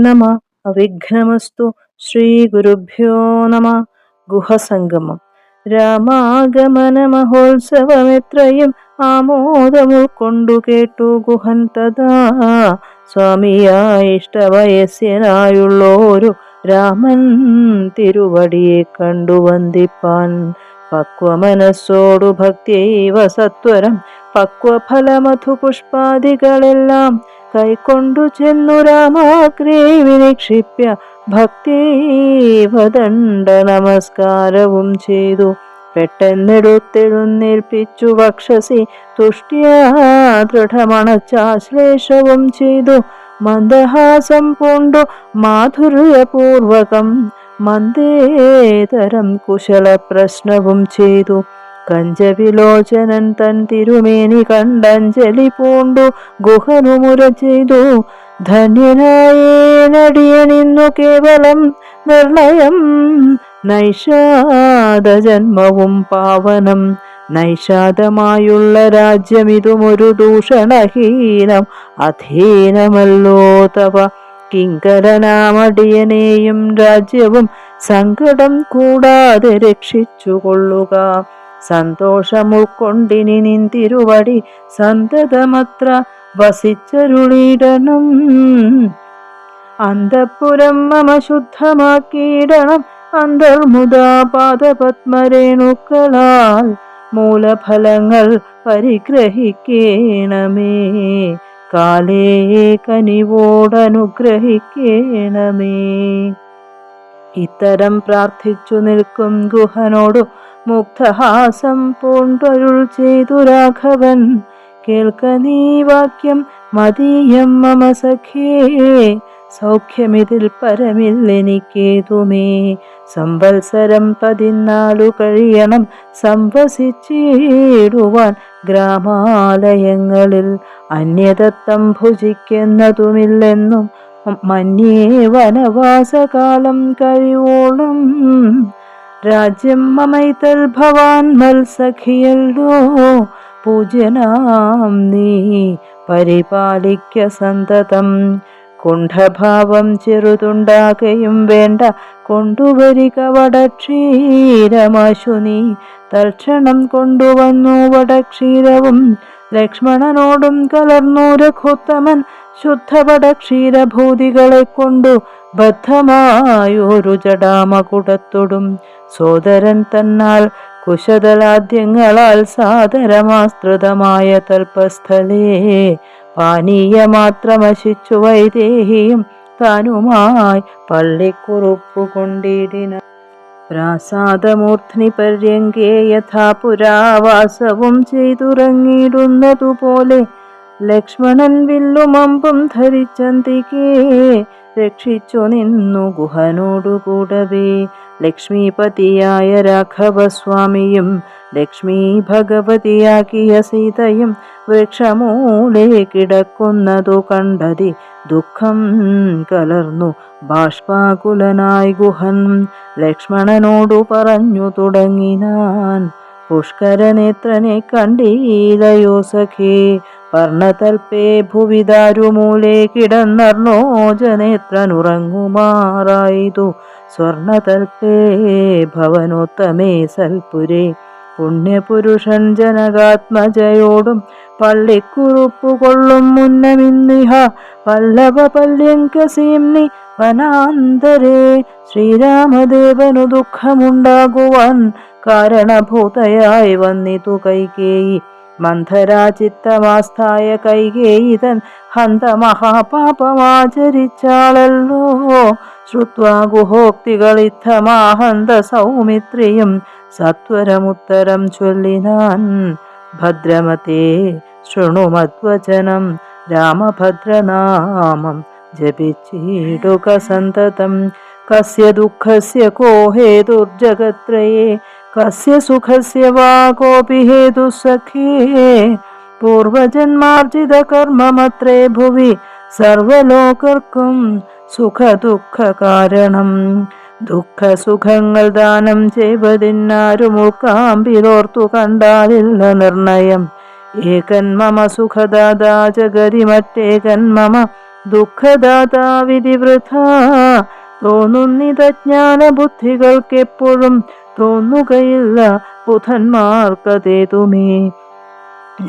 നമ അവിഘ്നമസ്തു ശ്രീ ഗുരുഭ്യോ നമ ഗുഹസംഗമം രാമാഗമന മഹോത്സവമെത്രയും ആമോദം ഉൾക്കൊണ്ടു കേട്ടു ഗുഹൻ തഥാ। സ്വാമിയായ ഇഷ്ടവയസ്യനായുള്ളോരു രാമൻ തിരുവടിയെ കണ്ടു വന്ദിപ്പാൻ। പക്വമനസ്സോടു ഭക്തിയൈവ സത്വരം। പക്വഫലമധു പുഷ്പാദികളെല്ലാം കൈക്കൊണ്ടു ചെന്നു രാമാഗ്രേ വിനിക്ഷിപ്യ ഭക്തീവദണ്ഡ നമസ്കാരവും ചെയ്തു. പെട്ടെന്നെടുത്തെഴുന്നേൽപ്പിച്ചു വക്ഷസി തുഷ്ടിയാ ദൃഢമണച്ചാശ്ലേഷവും ചെയ്തു. മന്ദഹാസം പൂണ്ടു മാധുര്യപൂർവകം മന്ദേതരം കുശല പ്രശ്നവും ചെയ്തു. കഞ്ചവിലോചനൻ തൻ തിരുമേനി കണ്ടഞ്ജലി പൂണ്ടു ഗുഹനുമുര ചെയ്തു. ധന്യനായേനടിയനിന്നു കേവലം നിർണയം നൈഷാദ ജന്മവും പാവനം. നൈഷാദമായുള്ള രാജ്യമിതുമൊരു ദൂഷണഹീനം അധീനമല്ലോ തവ. കിങ്കരനാമടിയനെയും രാജ്യവും സങ്കടം കൂടാതെ രക്ഷിച്ചു കൊള്ളുക സന്തോഷം നിന്തിരുവടി സന്തതമത്ര വസിച്ചരുളിടണം. അന്തപുരം മമ ശുദ്ധമാക്കിയിടണം. അന്തർമുദാ പാദപത്മരേണുക്കളാൽ മൂലഫലങ്ങൾ പരിഗ്രഹിക്കേണമേ. കാലേ കനിവോടനുഗ്രഹിക്കേണമേ. ഇത്തരം പ്രാർത്ഥിച്ചു നിൽക്കും ഗുഹനോടു മുഗ്ധഹാസം പൂണ്ടൊരുൾ ചെയ്തു രാഘവൻ. കേൾക്ക നീ വാക്യം മതീയം മമ സഖേ. സൗഖ്യമിതിൽ പരമില്ലെനിക്കേതുമേ സംവത്സരം പതിനാലു കഴിയണം സംവസിച്ചിടുവാൻ ഗ്രാമാലയങ്ങളിൽ. അന്യതത്വം ഭുജിക്കുന്നതുമില്ലെന്നും മന്യേ വനവാസകാലം കഴിയോളം രാജ്യം മമൈതൽ ഭവാൻ മത്സഖിയല്ലോ. പൂജനാം നീ. പരിപാലിക്ക സന്തതം. കുണ്ഠഭാവം ചെറുതുണ്ടാകയും വേണ്ട. കൊണ്ടുവരിക വടക്ഷീരമാശു നീ. തൽക്ഷണം കൊണ്ടുവന്നു വടക്ഷീരവും. ലക്ഷ്മണനോടും കലർന്നു രഘുത്തമൻ ശുദ്ധപട ക്ഷീരഭൂതികളെ കൊണ്ടു ബദ്ധമായൊരു ജടാമകുടത്തൊടും. സോദരൻ തന്നാൽ കുശതലാദ്യങ്ങളാൽ സാദരമാസ്തൃതമായ തൽപസ്ഥലേ. പാനീയമാത്രമശിച്ചു വൈദേഹിയും താനുമായി പള്ളിക്കുറുപ്പു കൊണ്ടിടിന പ്രാസാദമൂർധ്നി പര്യങ്കേ യഥാ പുരാവാസവും ചെയ്തുറങ്ങിയിടുന്നതുപോലെ ലക്ഷ്മണൻ വില്ലുമമ്പും ധരിച്ചന്തികേ രക്ഷിച്ചു നിന്നു ഗുഹനോടുകൂടവേ. ലക്ഷ്മീപതിയായ രാഘവസ്വാമിയും ലക്ഷ്മീ ഭഗവതിയാക്കിയ സീതയും വൃക്ഷമൂലെ കിടക്കുന്നതു കണ്ടതി ദുഃഖം കലർന്നു. ബാഷ്പാകുലനായി ഗുഹൻ ലക്ഷ്മണനോടു പറഞ്ഞു തുടങ്ങിനാൻ. പുഷ്കരനേത്രനെ കണ്ടീലയോ സഖി വർണതൽപേ ഭുവിദാരുമൂലെ കിടന്നർണോജനേത്രനുറങ്ങുമാറായതു. സ്വർണതൽപേ ഭവനോത്തമേ സൽപുരേ പുണ്യപുരുഷൻ ജനകാത്മജയോടും പള്ളിക്കുറുപ്പു കൊള്ളും മുന്നമിന്നിഹ പല്ലവ പല്യങ്കസീംനി വനാന്തരേ. ശ്രീരാമദേവനു ദുഃഖമുണ്ടാകുവാൻ കാരണഭൂതയായി വന്നിതു കൈകേയി. മന്ധരാചിത്തമാസ്ഥായ കൈകേയിതൻ ഹന്ത മഹാപാപമാചരിച്ചാളല്ലോ ശ്രുത്വാ ഗുഹോക്തികളിത്തമാഹന്ത സൗമിത്രിയും സത്വരമുത്തരം ചൊല്ലിനാൻ ഭദ്രമതേ ശൃണുമദ്വചനം രാമഭദ്രനാമം ജപിച്ചിടുക സന്തതം കസ്യ ദുഃഖസ്യ കോ ഹേതുർജഗത്രയേ കസ്യ സുഖസ്യ വാ കോപി ഹേതു സഖേ പൂർവജന്മാർജിത കർമ്മമത്രേ ഭുവി സർവലോകർക്കും സുഖ ദുഃഖ കാരണം ദുഃഖ സുഖങ്ങൾ ദാനം ചെയ്വതിന്നാരും ഉൾക്കാമ്പിലോർത്തു കണ്ടാലില്ല നിർണയം. ഏകൻ മമ സുഖദാതാ ജഗതി മറ്റേകൻ മമ ദുഃഖദാതാ വിധി വൃഥ. തോന്നുന്നിതജ്ഞാന ബുദ്ധികൾക്കെപ്പോഴും തോന്നുകയില്ല ബുധന്മാർക്കതേതുമേ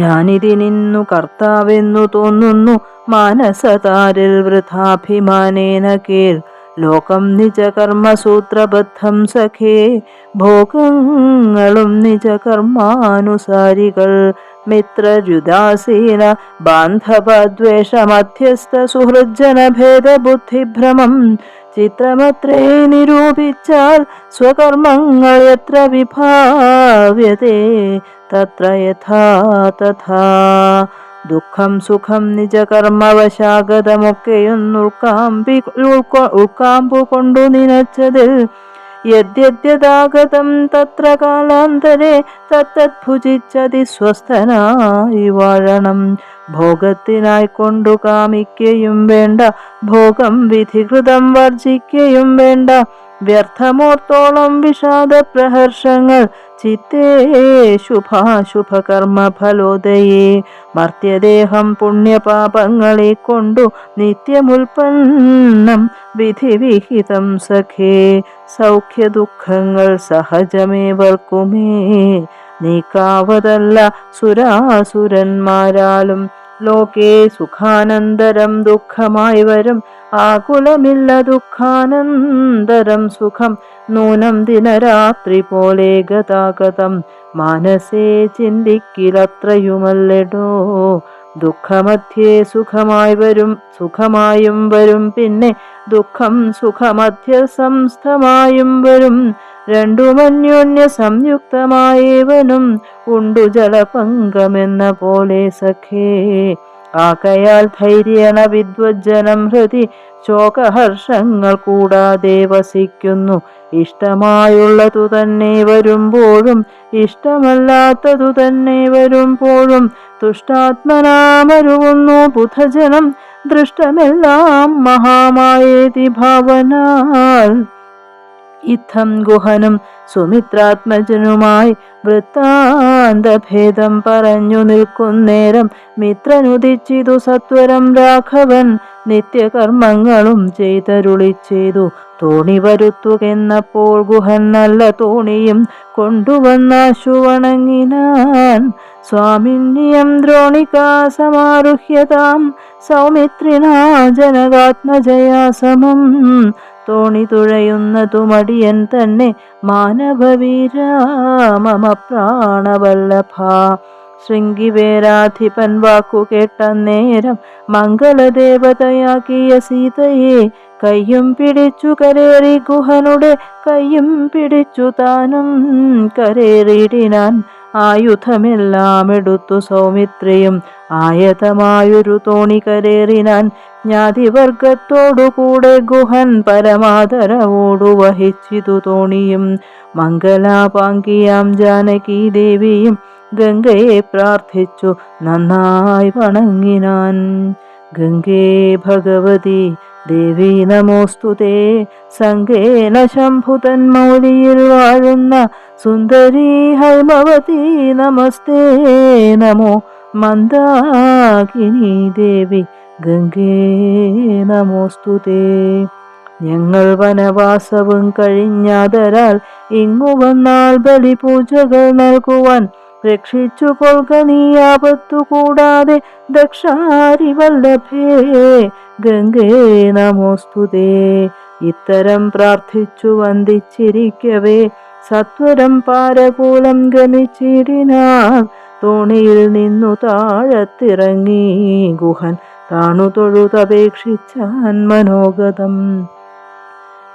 ഞാനിതിനിന്നു കർത്താവെന്നു തോന്നുന്നു മാനസതാരിൽ വൃഥാഭിമാനേന കേൾ ലോകം നിജകർമ്മസൂത്രബദ്ധം സഖേ. ഭോഗങ്ങളും നിജകർമാനുസാരികൾ. മിത്രരുദാസീന ബാന്ധവദ്വേഷമധ്യസ്ഥ സുഹൃജ്ജന ഭേദബുദ്ധിഭ്രമം ചിത്രമത്രേ നിരൂപിച്ചാൽ സ്വകർമ്മങ്ങൾ എത്ര വിഭാവ്യതേ. തത്ര യഥാ തഥാ. ദുഃഖം സുഖം നിജകർമ്മവശാഗതമൊക്കെയൊന്നുൾക്കാമ്പി ഉൾക്കൊ ഉൾക്കാമ്പു കൊണ്ടു നിനച്ചതിൽ യദ്യദ്യതാഗതം തത്ര കാലാന്തരെ തത്തത് ഭുജിച്ചതി സ്വസ്ഥനായി വാഴണം. ഭോഗത്തിനായി കൊണ്ടു കാമിക്കുകയും വേണ്ട ഭോഗം വിധികൃതം വർജിക്കുകയും വേണ്ട വ്യർത്ഥമോർത്തോളം വിഷാദ പ്രഹർഷങ്ങൾ ചിത്തേ ശുഭാശുഭകർമ്മ ഫലോദയേ മർത്യദേഹം പുണ്യപാപങ്ങളെ കൊണ്ടു നിത്യമുൽപ്പന്നം വിധിവിഹിതം സഖേ. സൗഖ്യ ദുഃഖങ്ങൾ സഹജമേവർക്കുമേ. നീക്കാവതല്ല സുരാസുരന്മാരാലും. ലോകേ സുഖാനന്തരം ദുഃഖമായി വരും ആകുലമില്ല ദുഃഖാനന്തരം സുഖം. നൂനം ദിനരാത്രി പോലെ ഗതാഗതം. മനസ്സേ ചിന്തിക്കിലത്രയുമല്ലടോ. ദുഃഖമധ്യേ സുഖമായി വരും സുഖമായും വരും. പിന്നെ ദുഃഖം സുഖമധ്യ സംസ്ഥമായും വരും. രണ്ടുമന്യോന്യ സംയുക്തമായവനും. ഉണ്ടു ജലപങ്കമെന്ന പോലെ സഖേ. ആകയാൽ ധൈര്യേണ വിദ്വജ്ജനം ഹൃതി ശോകഹർഷങ്ങൾ കൂടാതെ വസിക്കുന്നു. ഇഷ്ടമായുള്ളതു തന്നെ വരുമ്പോഴും ഇഷ്ടമല്ലാത്തതു തന്നെ വരുമ്പോഴും തുഷ്ടാത്മനാമരുവുന്നു ബുധജനം ദൃഷ്ടമെല്ലാം മഹാമായേതി ഭാവനാൽ ഇത്തം ഗുഹനും സുമിത്രാത്മജനുമായി വൃത്താന്തഭേദം പറഞ്ഞു നിൽക്കുന്നേരം മിത്രനുദിച്ചിതു സത്വരം രാഘവൻ നിത്യകർമ്മങ്ങളും ചെയ്തരുളി ചെയ്തു. തോണി വരുത്തുകെന്നപ്പോൾ ഗുഹൻ നല്ല തോണിയും കൊണ്ടുവന്നാശു വണങ്ങിനാൻ സ്വാമിന്യം ദ്രോണികാ സമാരുഹ്യതാം സൗമിത്രിണാ ജനകാത്മജയാ സമം തോണി തുഴയുന്നതുമടിയൻ തന്നെ മാനവവീര പ്രാണവല്ലഭ ശൃംഗിവേരാധിപൻ വാക്കു കേട്ട നേരം മംഗളദേവതയാക്കിയ സീതയെ കയ്യും പിടിച്ചു കരേറി ഗുഹനുടെ കയ്യും പിടിച്ചു താനും കരേറിയിടിനാൻ ആയുധമെല്ലാം എടുത്തു സൗമിത്രയും ആയതമായൊരു തോണി കരേറിനാൻ ജ്ഞാതിവർഗത്തോടുകൂടെ ഗുഹൻ പരമാദരവോടു വഹിച്ചിതു തോണിയും. മംഗലാപാങ്കിയാം ജാനകി ദേവിയും ഗംഗയെ പ്രാർത്ഥിച്ചു നന്നായി വണങ്ങിനാൻ. ഗംഗേ ഭഗവതി ദേവി നമോസ്തുതേ സംഗേന ശംഭുതൻ മൗലിയിൽ വാഴുന്ന സുന്ദരി ഹൈമവതി നമസ്തേ നമോ. മന്ദാകിനി ദേവി ഗംഗേ നമോസ്തുതേ. ഞങ്ങൾ വനവാസവും കഴിഞ്ഞാതരാൽ ഇങ്ങു വന്നാൽ ബലിപൂജകൾ നൽകുവാൻ രക്ഷിച്ചു കൊൽക നീ ആപത്തു കൂടാതെ ദക്ഷാരി വല്ലഭേ ഗംഗേ നമോസ്തുതേ. ഇത്തരം പ്രാർത്ഥിച്ചു വന്ദിച്ചിരിക്കവേ സത്വരം പാരകൂലം ഗമിച്ചിരിനാൽ തോണിയിൽ നിന്നു താഴത്തിറങ്ങി ഗുഹൻ താണു തൊഴുതപേക്ഷിച്ചാൻ മനോഗതം.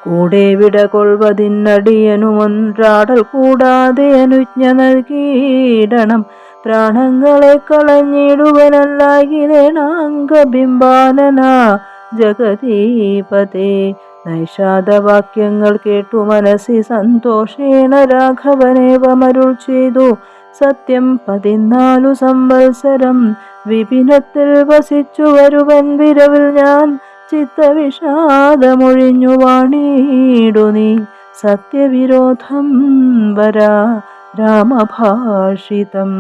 കൂടെ വിട കൊൾവതിന്നടിയനുമൊൻറാടൽ കൂടാതെ അനുജ്ഞ നൽകിയിടണം. പ്രാണങ്ങളെ കളഞ്ഞിടുവനല്ലാകിലേണാംഗബിംബാനന ജഗദീപതേ. നൈഷാദവാക്യങ്ങൾ കേട്ടു മനസ്സി സന്തോഷേണ രാഘവനേവമരുൾ ചെയ്തു. സത്യം പതിനാലു സംവത്സരം വിപിനത്തിൽ വസിച്ചു വരുവൻ വിരവിൽ ഞാൻ ചിത്തവിഷാദമൊഴിഞ്ഞു വാണിയിടു നീ. സത്യവിരോധം വരാ രാമഭാഷിതം.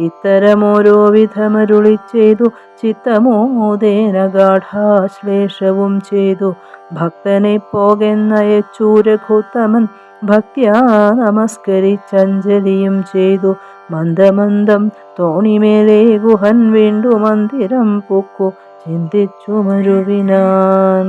ഇത്തരമോരോ വിധമരുളി ചെയ്തു. ചിത്തമോദേന ഗാഠാശ്ലേഷവും ചെയ്തു ഭക്തനെ പോകെന്നയച്ചു രഘുത്തമൻ ഭക്ത്യാ നമസ്കരിച്ചഞ്ജലിയും ചെയ്തു. മന്ദമന്ദം തോണിമേലെ ഗുഹൻ വീണ്ടു മന്ദിരം പൊക്കു ചിന്തിച്ചു മരുവിനാൻ.